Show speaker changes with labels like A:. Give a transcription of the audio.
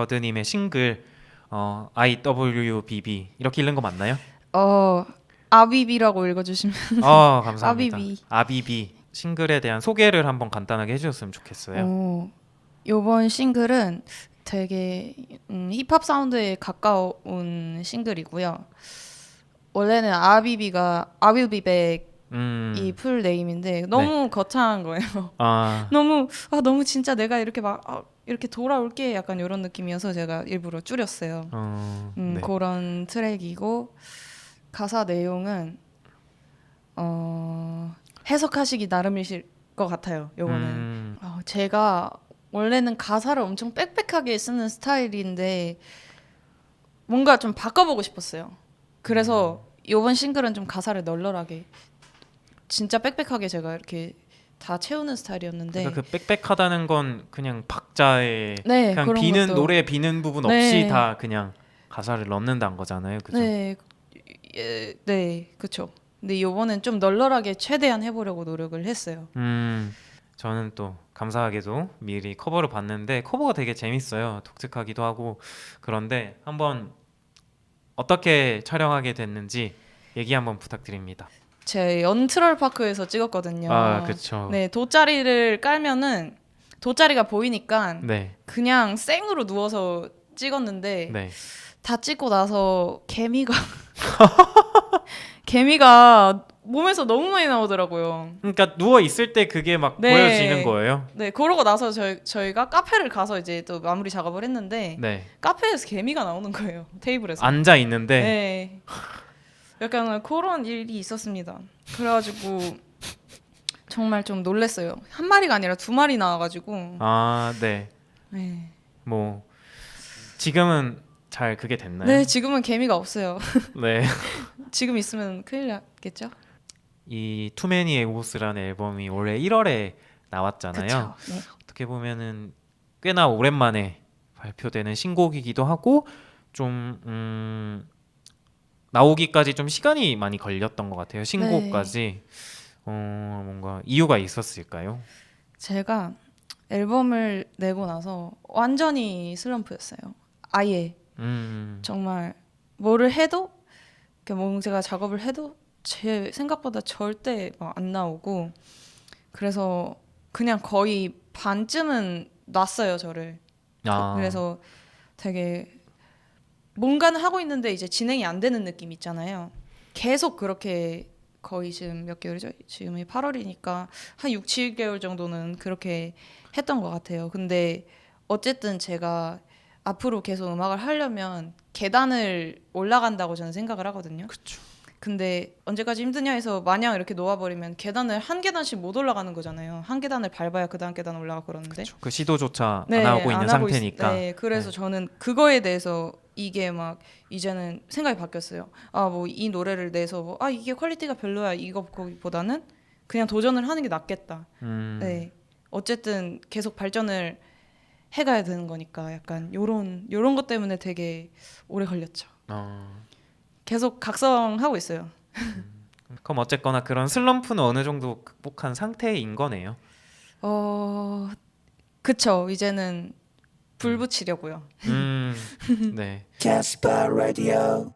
A: 저드님의 싱글 어, IWBB 이렇게 읽는 거 맞나요?
B: 어 아비비라고 읽어주시면
A: 어 감사합니다.
B: 아비비.
A: 아비비 싱글에 대한 소개를 한번 간단하게 해주셨으면 좋겠어요.
B: 어, 요번 싱글은 되게 음, 힙합 사운드에 가까운 싱글이고요. 원래는 아비비가 I will be back
A: 음,
B: 이풀 네임인데 너무 거창한 거예요.
A: 아,
B: 너무 아 너무 진짜 내가 이렇게 막 아, 이렇게 돌아올게 약간 이런 느낌이어서 제가 일부러 줄였어요.
A: 어,
B: 음,
A: 네.
B: 그런 트랙이고 가사 내용은 어, 해석하시기 나름이실 것 같아요. 요거는
A: 음,
B: 어, 제가 원래는 가사를 엄청 빽빽하게 쓰는 스타일인데 뭔가 좀 바꿔보고 싶었어요. 그래서 요번 싱글은 좀 가사를 널널하게 진짜 빽빽하게 제가 이렇게 다 채우는 스타일이었는데
A: 그러니까 그 빽빽하다는 건 그냥 박자에
B: 네
A: 그냥
B: 그런
A: 비는
B: 것도
A: 노래 비는 부분 없이
B: 네.
A: 다 그냥 가사를 넣는다는 거잖아요, 그죠?
B: 네, 예, 네, 그렇죠. 근데 요번엔 좀 널널하게 최대한 해보려고 노력을 했어요.
A: 음, 저는 또 감사하게도 미리 커버를 봤는데 커버가 되게 재밌어요. 독특하기도 하고 그런데 한번 어떻게 촬영하게 됐는지 얘기 한번 부탁드립니다.
B: 제 연트럴 파크에서 찍었거든요.
A: 아, 그렇죠.
B: 네, 돗자리를 깔면은 돗자리가 보이니까
A: 네,
B: 그냥 생으로 누워서 찍었는데
A: 네.
B: 다 찍고 나서 개미가 개미가 몸에서 너무 많이 나오더라고요.
A: 그러니까 누워 있을 때 그게 막
B: 네.
A: 보여지는 거예요.
B: 네, 그러고 나서 저희 저희가 카페를 가서 이제 또 마무리 작업을 했는데
A: 네,
B: 카페에서 개미가 나오는 거예요. 테이블에서.
A: 앉아 있는데
B: 네. 약간 그런 일이 있었습니다. 그래가지고 정말 좀 놀랬어요. 한 마리가 아니라 두 마리 나와가지고.
A: 아, 네.
B: 네.
A: 뭐 지금은 잘 그게 됐나요?
B: 네, 지금은 개미가 없어요.
A: 네.
B: 지금 있으면 큰일 났겠죠?
A: 이 투메니 에고스라는 앨범이 올해 1월에 나왔잖아요.
B: 네.
A: 어떻게 보면은 꽤나 오랜만에 발표되는 신곡이기도 하고 좀 음, 나오기까지 좀 시간이 많이 걸렸던 것 같아요. 신곡까지 어, 뭔가 이유가 있었을까요?
B: 제가 앨범을 내고 나서 완전히 슬럼프였어요. 아예
A: 음,
B: 정말 뭐를 해도 뭔가 제가 작업을 해도 제 생각보다 절대 막안 나오고 그래서 그냥 거의 반쯤은 놨어요 저를
A: 아,
B: 그래서 되게 뭔가는 하고 있는데 이제 진행이 안 되는 느낌 있잖아요 계속 그렇게 거의 지금 몇 개월이죠 지금이 8월이니까 한 6, 7개월 정도는 그렇게 했던 것 같아요 근데 어쨌든 제가 앞으로 계속 음악을 하려면 계단을 올라간다고 저는 생각을 하거든요.
A: 그쵸.
B: 근데 언제까지 힘드냐 해서 마냥 이렇게 놓아버리면 계단을 한 계단씩 못 올라가는 거잖아요. 한 계단을 밟아야 그 다음 계단 올라가 그러는데.
A: 그쵸. 그 시도조차
B: 네,
A: 안 하고 있는
B: 있-
A: 상태니까.
B: 네, 그래서
A: 네.
B: 저는 그거에 대해서 이게 막 이제는 생각이 바뀌었어요. 아 뭐 이 노래를 내서 뭐, 아 이게 퀄리티가 별로야 이거보다는 그냥 도전을 하는 게 낫겠다.
A: 음,
B: 네. 어쨌든 계속 발전을 해가야 되는 거니까 약간 요런 요런 것 때문에 되게 오래 걸렸죠.
A: 어,
B: 계속 각성하고 있어요.
A: 그럼 어쨌거나 그런 슬럼프는 어느 정도 극복한 상태인 거네요.
B: 어, 그쵸. 이제는 불 붙이려고요.
A: 음, 네.
C: Casper Radio.